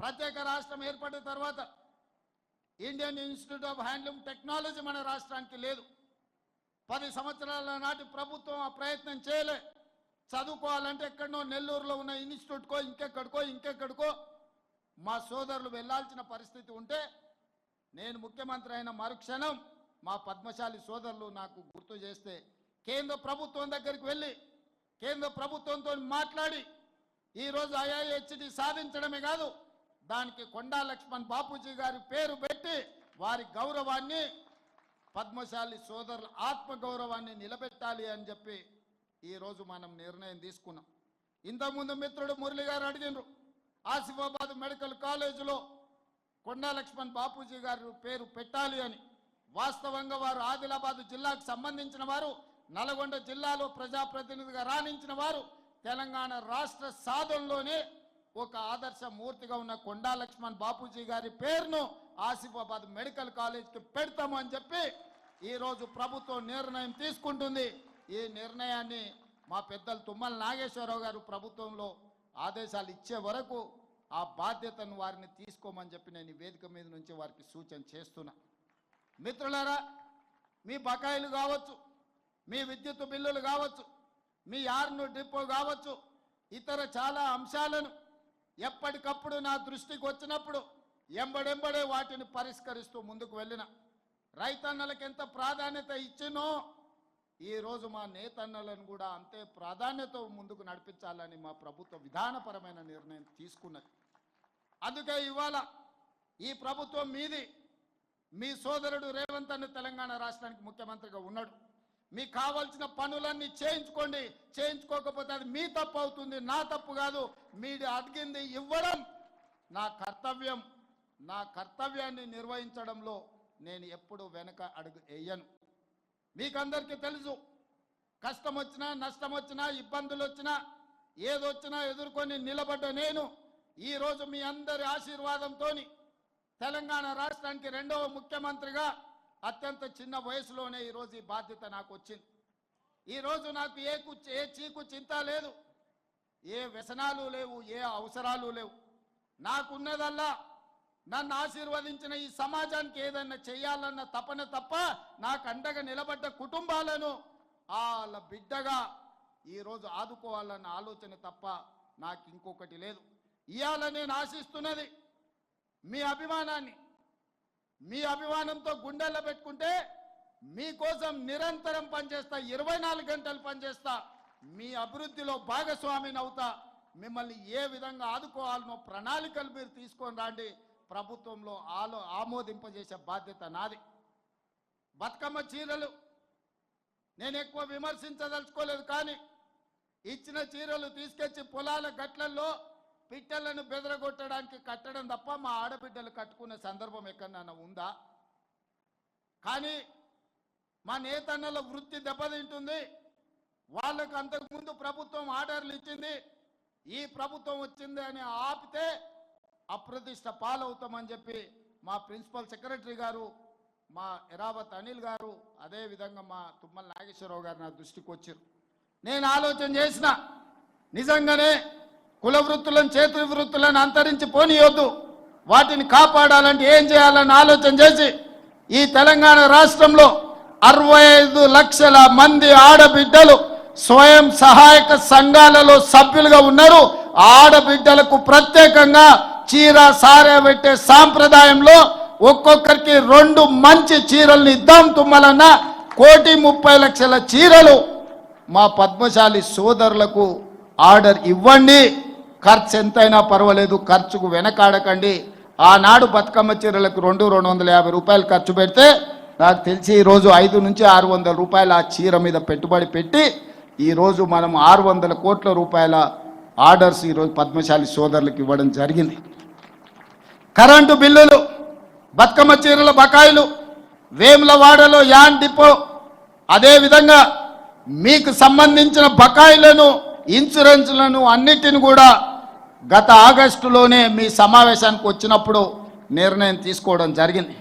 ప్రత్యేక రాష్ట్రం ఏర్పడిన తర్వాత Indian institute of handloom technology మన రాష్ట్రానికి లేదు. పది సంవత్సరాల నాటి ప్రభుత్వం ఆ ప్రయత్నం చేయలే. చదువుకోవాలంటే ఎక్కడనో నెల్లూరులో ఉన్న ఇన్స్టిట్యూట్కో ఇంకెక్కడికో ఇంకెక్కడికో మా సోదరులు వెళ్ళాల్సిన పరిస్థితి ఉంటే నేను ముఖ్యమంత్రి అయిన మరుక్షణం మా పద్మశాలి సోదరులు నాకు గుర్తు చేస్తే కేంద్ర ప్రభుత్వం దగ్గరికి వెళ్ళి కేంద్ర ప్రభుత్వంతో మాట్లాడి ఈరోజు ఐఐహెచ్డి సాధించడమే కాదు దానికి కొండా లక్ష్మణ్ బాపూజీ గారి పేరు పెట్టి వారి గౌరవాన్ని పద్మశాలి సోదరుల ఆత్మ గౌరవాన్ని నిలబెట్టాలి అని చెప్పి ఈరోజు మనం నిర్ణయం తీసుకున్నాం. ఇంతకుముందు మిత్రుడు మురళి గారు అడిగినారు ఆసిఫాబాద్ మెడికల్ కాలేజీలో కొండా లక్ష్మణ్ బాపూజీ గారు పేరు పెట్టాలి అని. వాస్తవంగా వారు ఆదిలాబాద్ జిల్లాకు సంబంధించిన వారు నల్గొండ జిల్లాలో ప్రజాప్రతినిధిగా రాణించిన వారు తెలంగాణ రాష్ట్ర సాధనలోనే ఒక ఆదర్శ మూర్తిగా ఉన్న కొండా లక్ష్మణ్ బాపూజీ గారి పేరును ఆసిఫాబాద్ మెడికల్ కాలేజ్కి పెడతాము అని చెప్పి ఈరోజు ప్రభుత్వం నిర్ణయం తీసుకుంటుంది. ఈ నిర్ణయాన్ని మా పెద్దలు తుమ్మల నాగేశ్వరరావు గారు ప్రభుత్వంలో ఆదేశాలు ఇచ్చే వరకు ఆ బాధ్యతను వారిని తీసుకోమని చెప్పి నేను వేదిక మీద నుంచి వారికి సూచన చేస్తున్నా. మిత్రులారా మీ బకాయిలు కావచ్చు మీ విద్యుత్ బిల్లులు కావచ్చు మీ యార్ను డిపో కావచ్చు ఇతర చాలా అంశాలను ఎప్పటికప్పుడు నా దృష్టికి వచ్చినప్పుడు ఎంబడెంబడే వాటిని పరిష్కరిస్తూ ముందుకు వెళ్ళిన. రైతన్నలకు ఎంత ప్రాధాన్యత ఇచ్చినో ఈరోజు మా నేతన్నలను కూడా అంతే ప్రాధాన్యత ముందుకు నడిపించాలని మా ప్రభుత్వ విధానపరమైన నిర్ణయం తీసుకున్నది. అందుకే ఇవాళ ఈ ప్రభుత్వం మీది మీ సోదరుడు రేవంత్ అన్న తెలంగాణ రాష్ట్రానికి ముఖ్యమంత్రిగా ఉన్నాడు. మీకు కావాల్సిన పనులన్నీ చేయించుకోండి. చేయించుకోకపోతే అది మీ తప్పు అవుతుంది నా తప్పు కాదు. మీరు అడిగింది ఇవ్వడం నా కర్తవ్యం. నా కర్తవ్యాన్ని నిర్వహించడంలో నేను ఎప్పుడు వెనక అడుగు వేయను. మీకందరికీ తెలుసు కష్టం వచ్చినా నష్టం వచ్చినా ఇబ్బందులు వచ్చినా ఏదొచ్చినా ఎదుర్కొని నిలబడ్డ నేను ఈరోజు మీ అందరి ఆశీర్వాదంతో తెలంగాణ రాష్ట్రానికి రెండవ ముఖ్యమంత్రిగా అత్యంత చిన్న వయసులోనే ఈరోజు ఈ బాధ్యత నాకు వచ్చింది. ఈరోజు నాకు ఏ ఏ చీకు చింత లేదు. ఏ వ్యసనాలు లేవు ఏ అవసరాలు లేవు. నాకున్నదల్లా నన్ను ఆశీర్వదించిన ఈ సమాజానికి ఏదైనా చేయాలన్న తపన తప్ప నాకు అండగా నిలబడ్డ కుటుంబాలను వాళ్ళ బిడ్డగా ఈరోజు ఆదుకోవాలన్న ఆలోచన తప్ప నాకు ఇంకొకటి లేదు. ఇవాళ నేను ఆశిస్తున్నది మీ అభిమానాన్ని. మీ అభిమానంతో గుండెల్లో పెట్టుకుంటే మీకోసం నిరంతరం పనిచేస్తా ఇరవై నాలుగు గంటలు పనిచేస్తా మీ అభివృద్ధిలో భాగస్వామిని అవుతా. మిమ్మల్ని ఏ విధంగా ఆదుకోవాలనో ప్రణాళికలు మీరు తీసుకొని రాండి. ప్రభుత్వంలో ఆలో ఆమోదింపజేసే బాధ్యత నాది. బతుకమ్మ చీరలు నేను ఎక్కువ విమర్శించదలుచుకోలేదు కానీ ఇచ్చిన చీరలు తీసుకొచ్చి పొలాల గట్లల్లో పిట్టలను బెదరగొట్టడానికి కట్టడం తప్ప మా ఆడబిడ్డలు కట్టుకునే సందర్భం ఎక్కడన్నా ఉందా? కానీ మా నేతన్నల వృత్తి దెబ్బతింటుంది. వాళ్ళకు అంతకుముందు ప్రభుత్వం ఆర్డర్లు ఇచ్చింది. ఈ ప్రభుత్వం వచ్చింది అని ఆపితే అప్రతిష్ట పాలవుతామని చెప్పి మా ప్రిన్సిపల్ సెక్రటరీ గారు మా ఎరావత్ అనిల్ గారు అదే విధంగా మా తుమ్మల నాగేశ్వరరావు గారు నా దృష్టికి వచ్చారు. నేను ఆలోచన చేసిన నిజంగానే కుల వృత్తులను చేతి వృత్తులను అంతరించి పోనీయొద్దు. వాటిని కాపాడాలంటే ఏం చేయాలని ఆలోచన చేసి ఈ తెలంగాణ రాష్ట్రంలో అరవై ఐదు లక్షల మంది ఆడబిడ్డలు స్వయం సహాయక సంఘాలలో సభ్యులుగా ఉన్నారు. ఆడబిడ్డలకు ప్రత్యేకంగా చీర సారే పెట్టే సాంప్రదాయంలో ఒక్కొక్కరికి రెండు మంచి చీరల్ని ఇద్దాం తుమ్మలన్న కోటి ముప్పై లక్షల చీరలు మా పద్మశాలి సోదరులకు ఆర్డర్ ఇవ్వండి. ఖర్చు ఎంతైనా పర్వాలేదు ఖర్చుకు వెనకాడకండి. ఆనాడు బతుకమ్మ చీరలకు రెండు రెండు వందల యాభై రూపాయలు ఖర్చు పెడితే నాకు తెలిసి ఈరోజు ఐదు నుంచి ఆరు వందల రూపాయలు ఆ చీర మీద పెట్టుబడి పెట్టి ఈరోజు మనం ఆరు వందల కోట్ల రూపాయల ఆర్డర్స్ ఈరోజు పద్మశాలి సోదరులకు ఇవ్వడం జరిగింది. కరెంటు బిల్లులు బతుకమ్మ చీరల బకాయిలు వేములవాడలో యాన్ డిపో అదేవిధంగా మీకు సంబంధించిన బకాయిలను ఇన్సూరెన్స్లను అన్నిటిని కూడా గత ఆగస్టులోనే మీ సమావేశానికి వచ్చినప్పుడు నిర్ణయం తీసుకోవడం జరిగింది.